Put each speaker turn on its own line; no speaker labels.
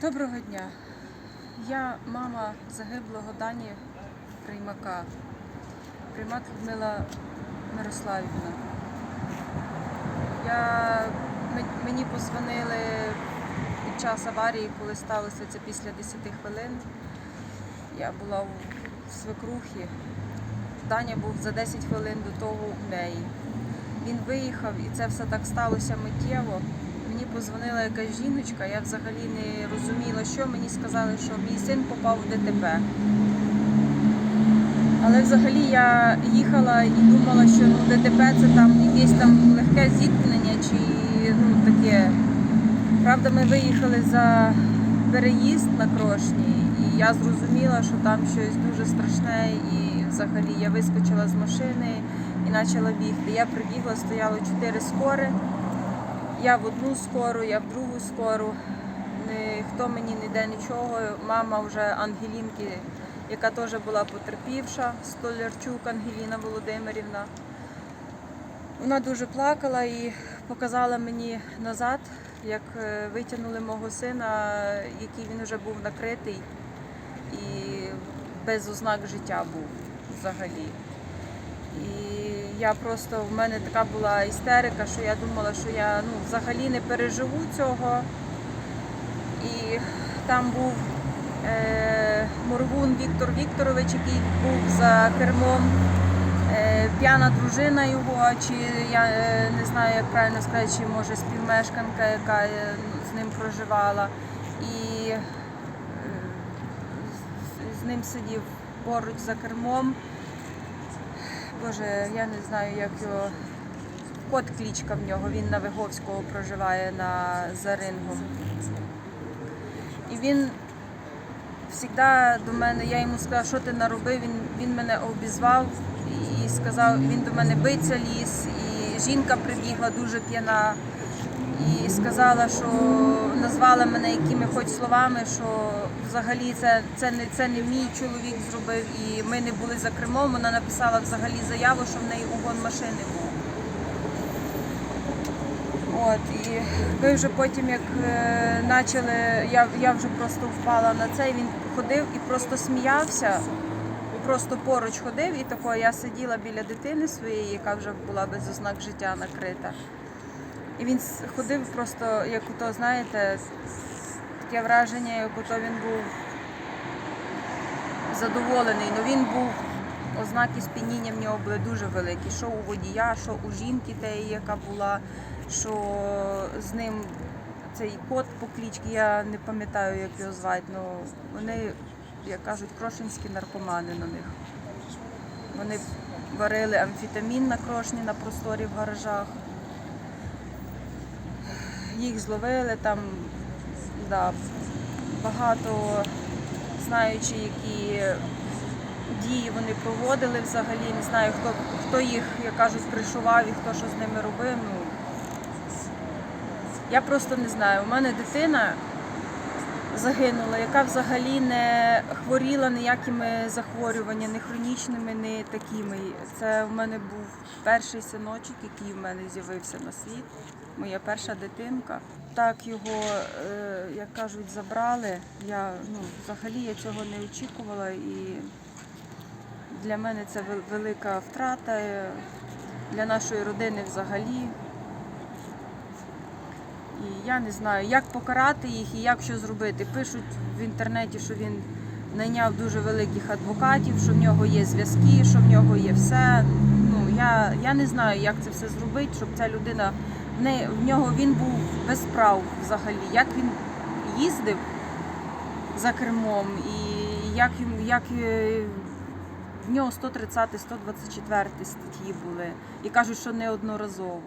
Доброго дня. Я мама загиблого Дані Приймака. Приймак Людмила Мирославівна. Я, мені позвонили під час аварії, коли сталося це після 10 хвилин. Я була у свекрухі. Даня був за 10 хвилин до того у неї. Він виїхав і це все так сталося миттєво. Позвонила якась жіночка, я взагалі не розуміла, що мені сказали, що мій син попав в ДТП. Але взагалі я їхала і думала, що ну, ДТП це там якесь там легке зіткнення чи ну таке. Правда, ми виїхали за переїзд на крошні, і я зрозуміла, що там щось дуже страшне, і взагалі я вискочила з машини і почала бігти. Я прибігла, стояло чотири скори. Я в одну скору, я в другу скору. Ніхто мені ніде нічого. Мама вже Ангелінки, яка теж була потерпівша, Столярчук Ангеліна Володимирівна. Вона дуже плакала і показала мені назад, як е, витягнули мого сина, який він вже був накритий і без ознак життя був взагалі. І я просто в мене така була істерика, що я думала, що я ну, взагалі не переживу цього. І там був е, Моргун Віктор Вікторович, який був за кермом, е, п'яна дружина його, чи я е, не знаю, як правильно сказати, чи може співмешканка, яка е, з ним проживала. І е, з- з ним сидів поруч за кермом. Боже, я не знаю, як його. Кот клічка в нього, він на Виговського проживає на рингом. І він завжди до мене, я йому сказала, що ти наробив, він, він мене обізвав і сказав, він до мене биться ліс, і жінка прибігла дуже п'яна і сказала, що назвала мене якими хоч словами, що взагалі це, це, не, це не мій чоловік зробив, і ми не були за кермом. Вона написала взагалі заяву, що в неї угон машини був. От, і ми вже потім, як е, почали, я, я вже просто впала на це, він ходив і просто сміявся, просто поруч ходив, і тако я сиділа біля дитини своєї, яка вже була без ознак життя накрита. І він ходив просто, як ото, знаєте, таке враження, як ото він був задоволений. Ну він був, ознаки сп'яніння в нього були дуже великі. Що у водія, що у жінки тієї, яка була, що з ним цей кот по клічці, я не пам'ятаю, як його звати, ну вони, як кажуть, крошинські наркомани на них. Вони варили амфетамін на крошні на просторі в гаражах їх зловили там, да, багато знаючи, які дії вони проводили взагалі. Не знаю, хто, хто їх, як кажуть, кришував і хто що з ними робив. Ну, я просто не знаю. У мене дитина загинула, яка взагалі не хворіла ніякими захворюваннями, не хронічними, не такими. Це в мене був перший синочок, який в мене з'явився на світ, моя перша дитинка. Так його, е, як кажуть, забрали. Я ну, взагалі я цього не очікувала і для мене це велика втрата е, для нашої родини взагалі. І я не знаю, як покарати їх і як що зробити. Пишуть в інтернеті, що він найняв дуже великих адвокатів, що в нього є зв'язки, що в нього є все. Ну, я, я не знаю, як це все зробити, щоб ця людина в, не, в нього він був без прав взагалі. Як він їздив за кермом і як, як е, в нього 130 124 статті були. І кажуть, що неодноразово.